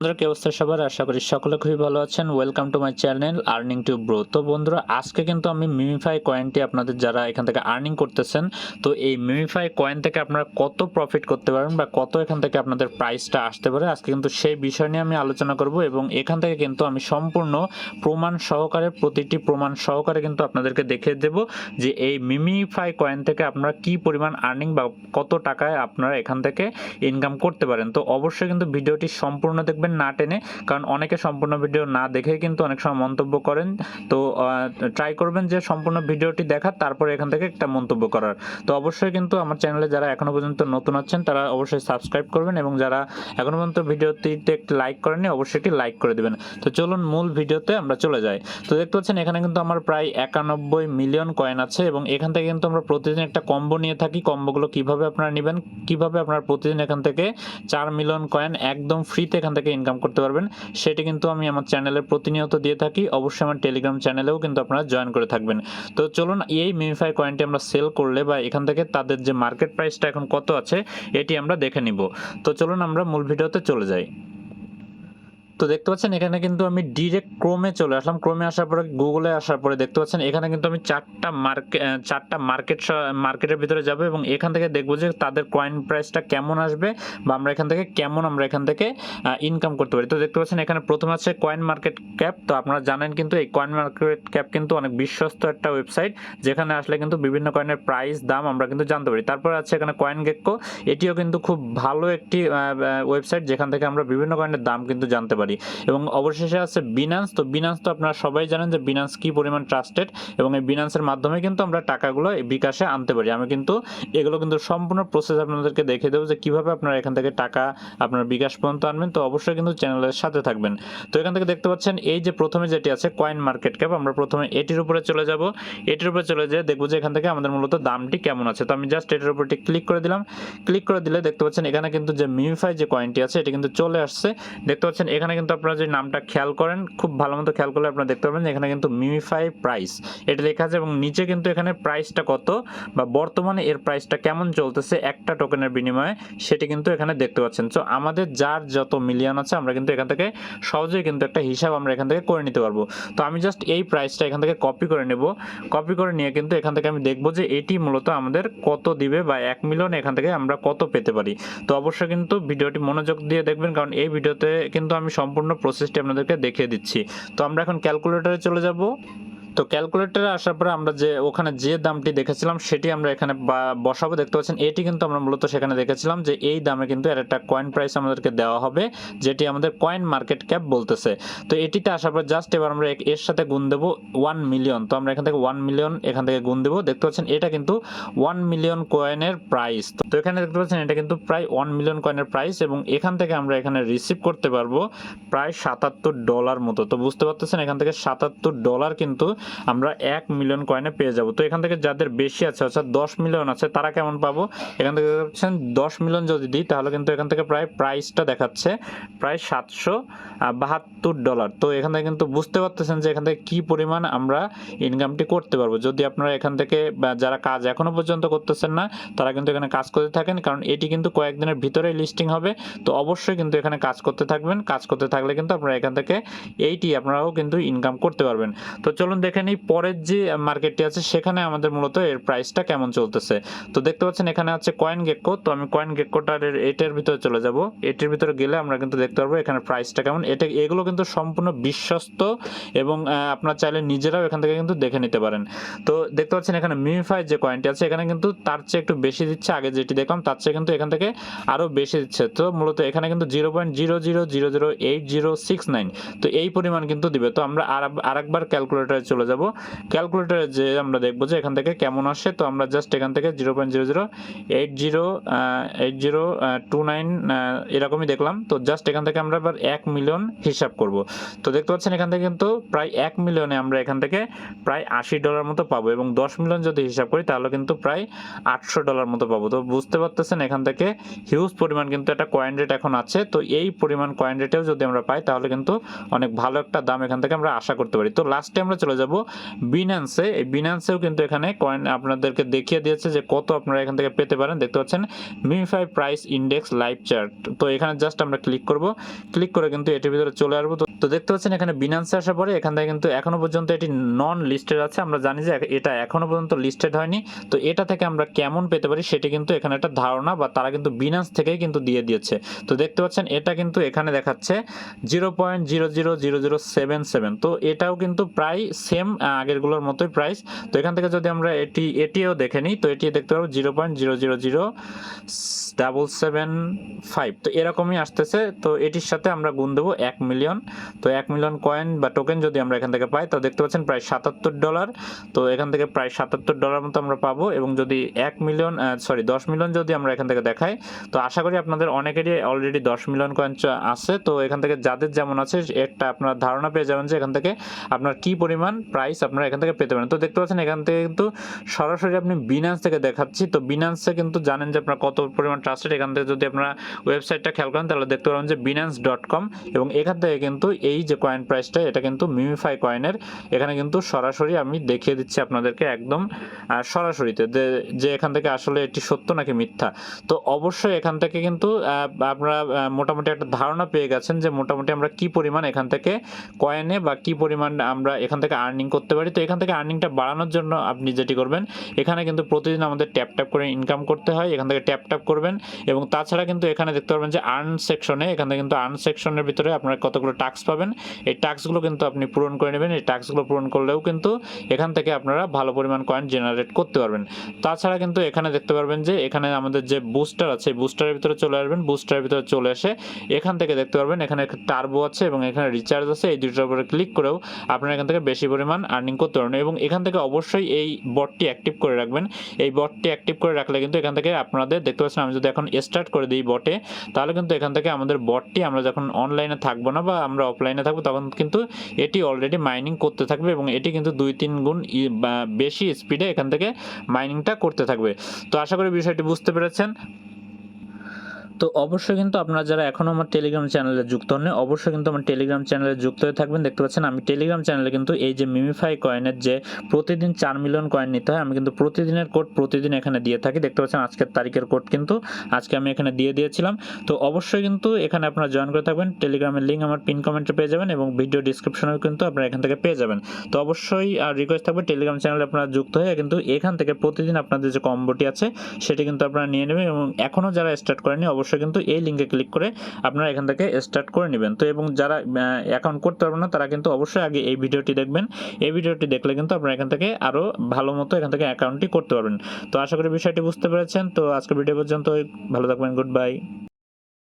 বন্ধুরা, কি অবস্থা সবার? আশা করি সকলে খুবই ভালো আছেন। Welcome to my channel earning to bro তো বন্ধুরা, আজকে কিন্তু আমি মিমিফাই কয়েনটি আপনাদের যারা এখান থেকে আর্নিং করতেছেন, তো এই মিমিফাই কয়েন থেকে আপনারা কত প্রফিট করতে পারেন বা কত এখান থেকে আপনাদের প্রাইসটা আসতে পারে, আজকে কিন্তু সেই বিষয় নিয়ে আমি আলোচনা করব এবং এখান থেকে কিন্তু আমি সম্পূর্ণ প্রমাণ সহকারে, প্রতিটি প্রমাণ সহকারে কিন্তু আপনাদেরকে দেখিয়ে দেব যে এই মিমিফাই কয়েন থেকে আপনারা কি পরিমাণ আর্নিং বা কত টাকায় আপনারা এখান থেকে ইনকাম করতে পারেন। তো অবশ্যই কিন্তু ভিডিওটি সম্পূর্ণ দেখবেন না টেনে, কারণ অনেকে সম্পূর্ণ ভিডিও না দেখে কিন্তু অনেক সময় মন্তব্য করেন। তো ট্রাই করবেন যে সম্পূর্ণ ভিডিওটি দেখার, তারপরে এখান থেকে একটা মন্তব্য করার। তো অবশ্যই কিন্তু আমার চ্যানেলে যারা এখনও পর্যন্ত নতুন আছেন, তারা অবশ্যই সাবস্ক্রাইব করবেন এবং যারা এখনও পর্যন্ত ভিডিওটিতে একটি লাইক করেনি অবশ্যই একটি লাইক করে দেবেন। তো চলুন মূল ভিডিওতে আমরা চলে যাই। তো দেখতে পাচ্ছেন, এখানে কিন্তু আমার প্রায় একানব্বই মিলিয়ন কয়েন আছে এবং এখান থেকে কিন্তু আমরা প্রতিদিন একটা কম্বো নিয়ে থাকি। কম্বোগুলো কীভাবে আপনারা নেবেন? কীভাবে আপনারা প্রতিদিন এখান থেকে চার মিলিয়ন কয়েন একদম ফ্রিতে এখান থেকে ইনকাম করতে পারবেন, সেটি কিন্তু আমি আমার চ্যানেলে প্রতিনিয়ত দিয়ে থাকি। অবশ্যই আমার টেলিগ্রাম চ্যানেলেও কিন্তু আপনারা জয়েন করে থাকবেন। তো চলুন, এই মিমিফাই কয়েনটি আমরা সেল করলে বা এখান থেকে তাদের যে মার্কেট প্রাইসটা এখন কত আছে, এটি আমরা দেখে নিব। তো চলুন আমরা মূল ভিডিওতে চলে যাই। তো দেখতে পাচ্ছেন, এখানে কিন্তু আমি ডিরেক্ট ক্রোমে চলে আসলাম। ক্রোমে আসার পরে গুগলে আসার পরে দেখতে পাচ্ছেন, এখানে কিন্তু আমি চারটা মার্কেট চারটা মার্কেট মার্কেটের ভিতরে যাব এবং এখান থেকে দেখব যে তাদের কয়েন প্রাইসটা কেমন আসবে বা আমরা এখান থেকে কেমন আমরা এখান থেকে ইনকাম করতে পারি। তো দেখতে পাচ্ছেন, এখানে প্রথম আছে কয়েন মার্কেট ক্যাপ তো আপনারা জানেন কিন্তু, এই কয়েন মার্কেট ক্যাপ কিন্তু অনেক বিশ্বস্ত একটা ওয়েবসাইট যেখানে আসলে কিন্তু বিভিন্ন কয়েনের প্রাইস দাম আমরা কিন্তু জানতে পারি। তারপর আছে এখানে কয়েন গেক্কো এটিও কিন্তু খুব ভালো একটি ওয়েবসাইট যেখান থেকে আমরা বিভিন্ন কয়েনের দাম কিন্তু জানতে পারি। পারি। এবং অবশেষে আছে বিনান্স তো বিনান্স তো আপনারা সবাই জানেন যে বিনান্স কি পরিমাণ ট্রাস্টেড এবং এই বিনান্সের মাধ্যমে কিন্তু আমরা টাকাগুলো বিকাশে আনতে পারি। আমি কিন্তু এগুলো কিন্তু সম্পূর্ণ প্রসেস আপনাদেরকে দেখে দেবো যে কীভাবে আপনারা এখান থেকে টাকা আপনার বিকাশ পর্যন্ত আনবেন। তো অবশ্যই কিন্তু চ্যানেলের সাথে থাকবেন। তো এখান থেকে দেখতে পাচ্ছেন, এই যে প্রথমে যেটি আছে কয়েন মার্কেট ক্যাপ আমরা প্রথমে এটির উপরে চলে যাব। এটির উপরে চলে যেয়ে দেখব যে এখান থেকে আমাদের মূলত দামটি কেমন আছে। তো আমি জাস্ট এটির উপরটি ক্লিক করে দিলাম। ক্লিক করে দিলে দেখতে পাচ্ছেন, এখানে কিন্তু যে মিমিফাই যে কয়েনটি আছে, এটি কিন্তু চলে আসছে। দেখতে পাচ্ছেন, এখানে কিন্তু আপনারা যে নামটা খেয়াল করেন, খুব ভালো মতো খেয়াল করলে আপনারা দেখতে পাবেন এখানে কিন্তু মিমিফাই প্রাইস এটা লেখা আছে এবং নিচে কিন্তু এখানে প্রাইসটা কত বা বর্তমানে এর প্রাইসটা কেমন চলতেছে একটা টোকেনের বিনিময়ে, সেটি কিন্তু এখানে দেখতে পাচ্ছেন। তো আমাদের যার যত মিলিয়ন আছে, আমরা কিন্তু এখান থেকে সহজেই কিন্তু একটা হিসাব আমরা এখান থেকে করে নিতে পারব। তো, আমি জাস্ট এই প্রাইসটা এখান থেকে কপি করে নেব। কপি করে নিয়ে কিন্তু এখান থেকে আমি দেখব যে এটি মূলত আমাদের কত দিবে বা এক মিলিয়ন এখান থেকে আমরা কত পেতে পারি। তো, অবশ্যই কিন্তু ভিডিওটি মনোযোগ দিয়ে দেখবেন, কারণ এই ভিডিওতে কিন্তু আমি সম্পূর্ণ প্রসেসটি আপনাদেরকে দেখিয়ে দিচ্ছি। তো আমরা এখন ক্যালকুলেটরে চলে যাব। তো ক্যালকুলেটরে আসার পরে আমরা যে ওখানে যে দামটি দেখেছিলাম, সেটি আমরা এখানে বসাবো, দেখতে পাচ্ছেন? এটি কিন্তু আমরা মূলত সেখানে দেখেছিলাম যে এই দামে কিন্তু এর একটা কয়েন প্রাইস আমাদেরকে দেওয়া হবে, যেটি আমাদের কয়েন মার্কেট ক্যাপ বলতেছে। তো এটিতে আসার পর জাস্ট এবার আমরা এর সাথে গুণ দেবো ওয়ান মিলিয়ন তো আমরা এখান থেকে ওয়ান মিলিয়ন এখান থেকে গুণ দেবো। দেখতে পাচ্ছেন, এটা কিন্তু ওয়ান মিলিয়ন কয়েনের প্রাইস তো এখানে দেখতে পাচ্ছেন, এটা কিন্তু প্রায় ওয়ান মিলিয়ন কয়েনের প্রাইস এবং এখান থেকে আমরা এখানে রিসিভ করতে পারব প্রায় সাতাত্তর ডলার মতো। তো বুঝতে পারতেছেন, এখান থেকে সাতাত্তর ডলার কিন্তু আমরা এক মিলিয়ন কয়েনে পেয়ে যাব। তো এখান থেকে যাদের বেশি আছে, অর্থাৎ দশ মিলিয়ন আছে, তারা কেমন পাবো? এখান থেকে দেখছেন দশ মিলিয়ন যদি দিই, তাহলে কিন্তু এখান থেকে প্রায় প্রাইসটা দেখাচ্ছে, প্রায় সাতশো বাহাত্তর ডলার তো এখান থেকে কিন্তু বুঝতে পারতেছেন যে এখান থেকে কি পরিমাণ আমরা ইনকামটি করতে পারব। যদি আপনারা এখান থেকে যারা কাজ এখনও পর্যন্ত করতেছেন না, তারা কিন্তু এখানে কাজ করতে থাকেন, কারণ এটি কিন্তু কয়েকদিনের ভিতরে লিস্টিং হবে। তো অবশ্যই কিন্তু এখানে কাজ করতে থাকবেন। কাজ করতে থাকলে কিন্তু আপনারা এখান থেকে এইটি আপনারাও কিন্তু ইনকাম করতে পারবেন। তো চলুন দেখে নিই পরের যে মার্কেটটি আছে, সেখানে আমাদের মূলত এর প্রাইসটা কেমন চলতেছে। তো দেখতে পাচ্ছেন এখানে আছে কয়েন গেক্কো তো আমি কয়েন গেক্কোটার এটার ভিতরে চলে যাব। এটির ভিতরে গেলে আমরা কিন্তু দেখতে পারব এখানে প্রাইসটা কেমন। এটা, এগুলো কিন্তু সম্পূর্ণ বিশ্বস্ত এবং আপনার চাইলে নিজেরাও এখান থেকে কিন্তু দেখে নিতে পারেন। তো দেখতে পাচ্ছেন এখানে মিমিফাই যে কয়েনটি আছে, এখানে কিন্তু তার চেয়ে একটু বেশি দিচ্ছে। আগে যেটি দেখলাম, তার চেয়ে কিন্তু এখান থেকে আরও বেশি দিচ্ছে। তো মূলত এখানে কিন্তু zero point zero zero zero zero eight zero six nine তো এই পরিমাণ কিন্তু দিবে। তো আমরা আর আরেকবার ক্যালকুলেটারে চলে যাব। ক্যালকুলেটারে যে আমরা দেখব যে এখান থেকে কেমন আসে, তো আমরা জাস্ট এখান থেকে zero point zero zero eight zero eight zero two nine এরকমই দেখলাম। তো জাস্ট এখান থেকে আমরা এবার এক মিলিয়ন হিসাব করব। তো দেখতে পাচ্ছেন এখান থেকে কিন্তু প্রায় এক মিলিয়নে আমরা এখান থেকে প্রায় আশি ডলার মতো পাবো এবং দশ মিলিয়ন যদি হিসাব করি, তাহলে কিন্তু প্রায় আটশো ডলার মতো পাবো। তো বুঝতে পারতেছেন এখান থেকে হিউজ পরিমাণ কিন্তু একটা কয়েন রেট এখন আছে। তো এই পরিমাণ কয়েন রেটেও যদি আমরা পাই, তাহলে কিন্তু অনেক ভালো একটা দাম এখান থেকে আমরা আশা করতে পারি। তো লাস্টে আমরা চলে যাব যাব। বিনান্সে এই বিনান্সেও কিন্তু এখানে কয়েন আপনাদেরকে দেখিয়ে দিয়েছে যে কত আপনারা এখান থেকে পেতে পারেন। দেখতে পাচ্ছেন প্রাইস ইন্ডেক্স লাইভ চার্ট তো এখানে জাস্ট আমরা ক্লিক করব। ক্লিক করে কিন্তু এটির ভিতরে চলে আসব। তো- দেখতে পাচ্ছেন এখানে বিনান্সে আসার পরে এখান থেকে কিন্তু পর্যন্ত এটি নন লিস্টেড আছে। আমরা জানি যে এটা পর্যন্ত লিস্টেড হয়নি। তো এটা থেকে আমরা কেমন পেতে পারি সেটি কিন্তু এখানে একটা ধারণা বা তারা কিন্তু বিনান্স থেকেই কিন্তু দিয়ে দিয়েছে। তো দেখতে পাচ্ছেন, এটা কিন্তু এখানে দেখাচ্ছে zero point zero zero zero zero seven seven তো এটাও কিন্তু প্রায় সেম আগেরগুলোর মতোই প্রাইস তো এখান থেকে যদি আমরা এটি, এটিও দেখে নিই, তো এটি দেখতে পাবো zero point zero zero zero double seven five তো এরকমই আসতেছে, তো এটির সাথে আমরা গুণ দেবো এক মিলিয়ন তো এক মিলিয়ন কয়েন বা টোকেন যদি আমরা এখান থেকে পাই, তো দেখতে পাচ্ছেন প্রায় সাতাত্তর ডলার তো এখান থেকে প্রায় সাতাত্তর ডলার মতো আমরা পাবো এবং যদি এক মিলিয়ন সরি দশ মিলিয়ন যদি আমরা এখান থেকে দেখাই, তো আশা করি আপনাদের অনেকেরই অলরেডি দশ মিলিয়ন কয়েন আছে। তো এখান থেকে যাদের যেমন আছে একটা আপনার ধারণা পেয়ে যাবেন যে এখান থেকে আপনার কি পরিমাণ প্রাইস আপনারা এখান থেকে পেতে পারেন। তো দেখতে পাচ্ছেন এখান থেকে কিন্তু সরাসরি আপনি বিনান্স থেকে দেখাচ্ছি। তো বিনান্সে কিন্তু জানেন যে আপনার কত পরিমাণ ট্রাস্টেড এখান থেকে যদি আপনারা ওয়েবসাইটটা খেয়াল করেন, তাহলে দেখতে পাবেন যে বিনান্স ডট কম এবং এখান থেকে কিন্তু এই যে কয়েন প্রাইসটা এটা কিন্তু মিমিফাই কয়েনের এখানে কিন্তু সরাসরি আমি দেখিয়ে দিচ্ছি আপনাদেরকে একদম সরাসরিতে যে- যে এখান থেকে আসলে এটি সত্য নাকি মিথ্যা। তো অবশ্যই এখান থেকে কিন্তু আপনারা মোটামুটি একটা ধারণা পেয়ে গেছেন যে মোটামুটি আমরা কি পরিমাণ এখান থেকে কয়েনে বা কি পরিমাণ আমরা এখান থেকে আর্নিং করতে পারি, তো এখান থেকে আর্নিংটা বাড়ানোর জন্য আপনি যেটি করবেন, এখানে কিন্তু প্রতিদিন আমাদের ট্যাপ ট্যাপ করে ইনকাম করতে হয়, এখান থেকে ট্যাপ ট্যাপ করবেন এবং তাছাড়া কিন্তু এখানে দেখতে পারবেন যে আর্ন সেকশনে এখান থেকে কিন্তু আর্ন সেকশনের ভিতরে আপনারা কতগুলো টাস্ক পাবেন, এই টাস্কগুলো কিন্তু আপনি পূরণ করে নেবেন, এই টাস্কগুলো পূরণ করলেও কিন্তু এখান থেকে আপনারা ভালো পরিমাণ কয়েন জেনারেট করতে পারবেন। তাছাড়া কিন্তু এখানে দেখতে পারবেন যে, এখানে আমাদের যে বুস্টার আছে বুস্টারের ভিতরে চলে আসবেন বুস্টারের ভিতরে চলে এসে এখান থেকে দেখতে পারবেন, এখানে টার্বো আছে এবং এখানে রিচার্জ আছে, এই দুটোর উপরে ক্লিক করেও আপনারা এখান থেকে বেশি পরিমাণ আর্নিং করতে পারবেন এবং এখান থেকে অবশ্যই এই বটটি অ্যাক্টিভ করে রাখবেন। এই বটটি অ্যাক্টিভ করে রাখলে কিন্তু এখান থেকে আপনাদের, দেখতে পাচ্ছেন আমি যদি এখন স্টার্ট করে দিই বটে তাহলে কিন্তু এখান থেকে আমাদের বটটি আমরা যখন অনলাইনে থাকব না বা আমরা অফলাইনে থাকব, তখন কিন্তু এটি অলরেডি মাইনিং করতে থাকবে এবং এটি কিন্তু দুই তিন গুণ বেশি স্পিডে এখান থেকে মাইনিংটা করতে থাকবে। তো আশা করি বিষয়টি বুঝতে পেরেছেন। তো অবশ্যই কিন্তু আপনারা যারা এখনও আমার টেলিগ্রাম চ্যানেলে যুক্ত হন অবশ্যই কিন্তু আমার টেলিগ্রাম চ্যানেলে যুক্ত হয়ে থাকবেন। দেখতে পাচ্ছেন, আমি টেলিগ্রাম চ্যানেলে কিন্তু এই যে মিমিফাই কয়েনের যে প্রতিদিন চার মিলিয়ন কয়েন নিতে হয়, আমি কিন্তু প্রতিদিনের কোড প্রতিদিন এখানে দিয়ে থাকি। দেখতে পাচ্ছেন, আজকের তারিখের কোড কিন্তু আজকে আমি এখানে দিয়ে দিয়েছিলাম। তো অবশ্যই কিন্তু এখানে আপনারা জয়েন করে থাকবেন। টেলিগ্রামের লিঙ্ক আমার পিন কমেন্টে পেয়ে যাবেন এবং ভিডিও ডিসক্রিপশনেও কিন্তু আপনারা এখান থেকে পেয়ে যাবেন। তো অবশ্যই আর রিকোয়েস্ট থাকবে টেলিগ্রাম চ্যানেলে আপনারা যুক্ত হয়ে কিন্তু এখান থেকে প্রতিদিন আপনাদের যে কম্বোটি আছে, সেটি কিন্তু আপনারা নিয়ে নেবেন এবং এখনও যারা স্টার্ট করেনি অবশ্যই কিন্তু এই লিঙ্কে ক্লিক করে আপনারা এখান থেকে স্টার্ট করে নেবেন। তো এবং যারা অ্যাকাউন্ট করতে পারবেন না, তারা কিন্তু অবশ্যই আগে এই ভিডিওটি দেখবেন। এই ভিডিওটি দেখলে কিন্তু আপনারা এখান থেকে আরও ভালো মতো এখান থেকে অ্যাকাউন্টটি করতে পারবেন। তো আশা করি বিষয়টি বুঝতে পেরেছেন। তো আজকের ভিডিও পর্যন্ত ভালো থাকবেন। Good bye